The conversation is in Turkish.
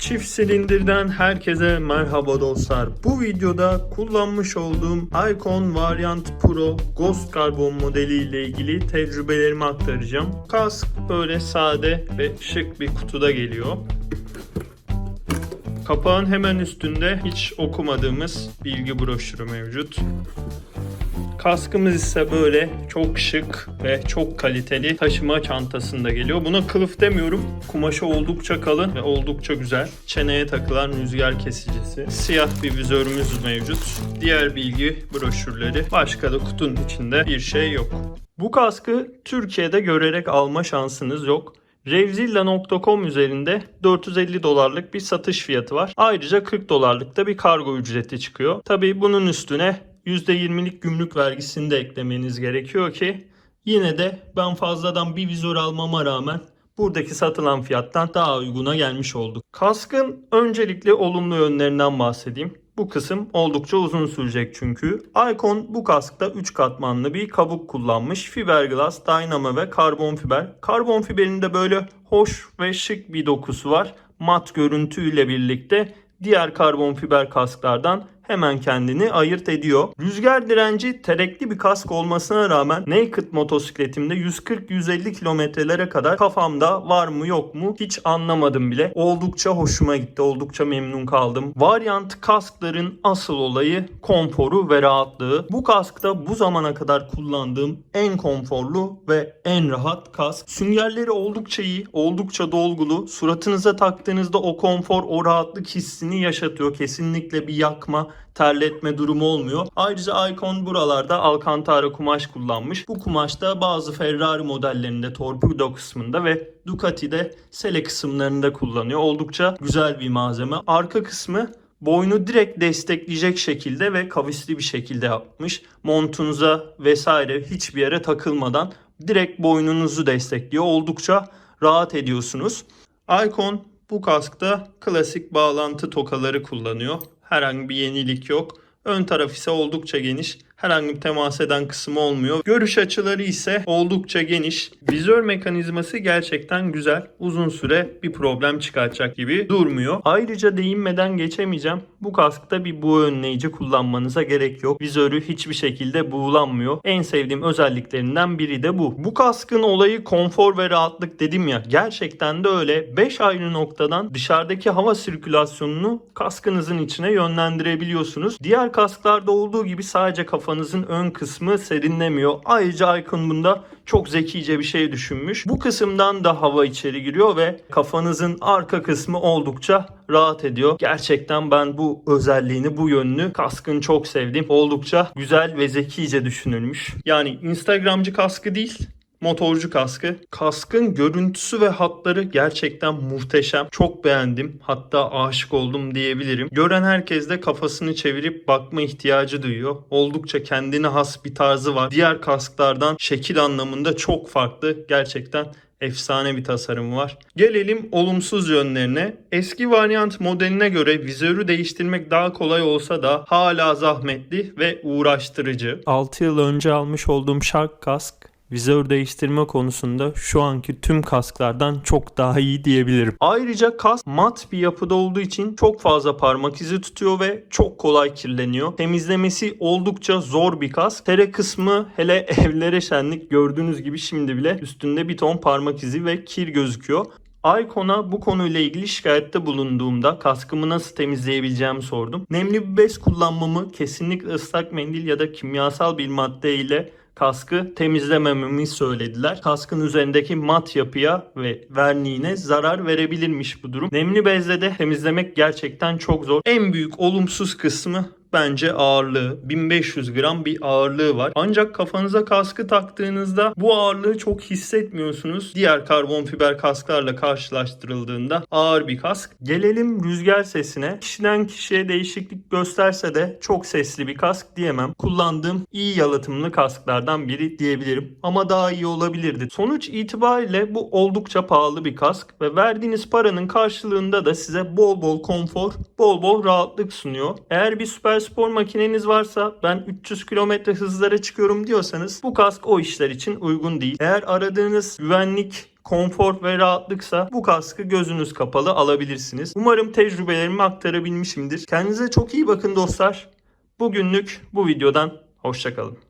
Çift silindirden herkese merhaba dostlar. Bu videoda kullanmış olduğum Icon Variant Pro Ghost Carbon modeli ile ilgili tecrübelerimi aktaracağım. Kask böyle sade ve şık bir kutuda geliyor. Kapağın hemen üstünde hiç okumadığımız bilgi broşürü mevcut. Kaskımız ise böyle çok şık ve çok kaliteli taşıma çantasında geliyor. Buna kılıf demiyorum. Kumaşı oldukça kalın ve oldukça güzel. Çeneye takılan rüzgar kesicisi. Siyah bir vizörümüz mevcut. Diğer bilgi broşürleri. Başka da kutunun içinde bir şey yok. Bu kaskı Türkiye'de görerek alma şansınız yok. Revzilla.com üzerinde 450 dolarlık bir satış fiyatı var. Ayrıca 40 dolarlık da bir kargo ücreti çıkıyor. Tabii bunun üstüne %20'lik gümrük vergisini de eklemeniz gerekiyor ki yine de ben fazladan bir vizör almama rağmen buradaki satılan fiyattan daha uyguna gelmiş olduk. Kaskın öncelikle olumlu yönlerinden bahsedeyim. Bu kısım oldukça uzun sürecek çünkü. Icon bu kaskta 3 katmanlı bir kabuk kullanmış. Fiberglass, Dynamo ve karbon fiber. Karbon fiberinde böyle hoş ve şık bir dokusu var. Mat görüntüyle birlikte diğer karbon fiber kasklardan hemen kendini ayırt ediyor. Rüzgar direnci terekli bir kask olmasına rağmen Naked motosikletimde 140-150 kilometrelere kadar kafamda var mı yok mu hiç anlamadım bile. Oldukça hoşuma gitti. Oldukça memnun kaldım. Varyant kaskların asıl olayı konforu ve rahatlığı. Bu kaskta bu zamana kadar kullandığım en konforlu ve en rahat kask. Süngerleri oldukça iyi, oldukça dolgulu. Suratınıza taktığınızda o konfor, o rahatlık hissini yaşatıyor. Kesinlikle bir yakma, terletme durumu olmuyor. Ayrıca Icon buralarda Alcantara kumaş kullanmış. Bu kumaşta bazı Ferrari modellerinde torpido kısmında ve Ducati'de sele kısımlarında kullanıyor. Oldukça güzel bir malzeme. Arka kısmı boynu direkt destekleyecek şekilde ve kavisli bir şekilde yapmış. Montunuza vesaire hiçbir yere takılmadan direkt boynunuzu destekliyor. Oldukça rahat ediyorsunuz. Icon bu kaskta klasik bağlantı tokaları kullanıyor. Herhangi bir yenilik yok. Ön taraf ise oldukça geniş. Herhangi bir temas eden kısmı olmuyor. Görüş açıları ise oldukça geniş. Vizör mekanizması gerçekten güzel. Uzun süre bir problem çıkartacak gibi durmuyor. Ayrıca değinmeden geçemeyeceğim. Bu kaskta bir buğu önleyici kullanmanıza gerek yok. Vizörü hiçbir şekilde buğulanmıyor. En sevdiğim özelliklerinden biri de bu. Bu kaskın olayı konfor ve rahatlık dedim ya. Gerçekten de öyle. 5 ayrı noktadan dışarıdaki hava sirkülasyonunu kaskınızın içine yönlendirebiliyorsunuz. Diğer kasklarda olduğu gibi sadece kafanızın ön kısmı serinlemiyor. Ayrıca Icon bunda çok zekice bir şey düşünmüş. Bu kısımdan da hava içeri giriyor ve kafanızın arka kısmı oldukça rahat ediyor. Gerçekten ben bu özelliğini, bu yönünü kaskın çok sevdim. Oldukça güzel ve zekice düşünülmüş. Yani Instagramcı kaskı değil, motorcu kaskı. Kaskın görüntüsü ve hatları gerçekten muhteşem. Çok beğendim. Hatta aşık oldum diyebilirim. Gören herkes de kafasını çevirip bakma ihtiyacı duyuyor. Oldukça kendine has bir tarzı var. Diğer kasklardan şekil anlamında çok farklı. Gerçekten efsane bir tasarım var. Gelelim olumsuz yönlerine. Eski varyant modeline göre vizörü değiştirmek daha kolay olsa da hala zahmetli ve uğraştırıcı. 6 yıl önce almış olduğum Shark kask vizör değiştirme konusunda şu anki tüm kasklardan çok daha iyi diyebilirim. Ayrıca kask mat bir yapıda olduğu için çok fazla parmak izi tutuyor ve çok kolay kirleniyor. Temizlemesi oldukça zor bir kask. Tere kısmı hele evlere şenlik gördüğünüz gibi şimdi bile üstünde bir ton parmak izi ve kir gözüküyor. Icon'a bu konuyla ilgili şikayette bulunduğumda kaskımı nasıl temizleyebileceğimi sordum. Nemli bir bez kullanmamı kesinlikle ıslak mendil ya da kimyasal bir madde ile kaskı temizlemememi söylediler. Kaskın üzerindeki mat yapıya ve verniğine zarar verebilirmiş bu durum. Nemli bezle de temizlemek gerçekten çok zor. En büyük olumsuz kısmı bence ağırlığı. 1500 gram bir ağırlığı var. Ancak kafanıza kaskı taktığınızda bu ağırlığı çok hissetmiyorsunuz. Diğer karbon fiber kasklarla karşılaştırıldığında ağır bir kask. Gelelim rüzgar sesine. Kişiden kişiye değişiklik gösterse de çok sesli bir kask diyemem. Kullandığım iyi yalıtımlı kasklardan biri diyebilirim. Ama daha iyi olabilirdi. Sonuç itibariyle bu oldukça pahalı bir kask ve verdiğiniz paranın karşılığında da size bol bol konfor, bol bol rahatlık sunuyor. Eğer bir süper spor makineniz varsa ben 300 km hızlara çıkıyorum diyorsanız bu kask o işler için uygun değil. Eğer aradığınız güvenlik konfor ve rahatlıksa bu kaskı gözünüz kapalı alabilirsiniz. Umarım tecrübelerimi aktarabilmişimdir. Kendinize çok iyi bakın dostlar. Bugünlük bu videodan hoşçakalın.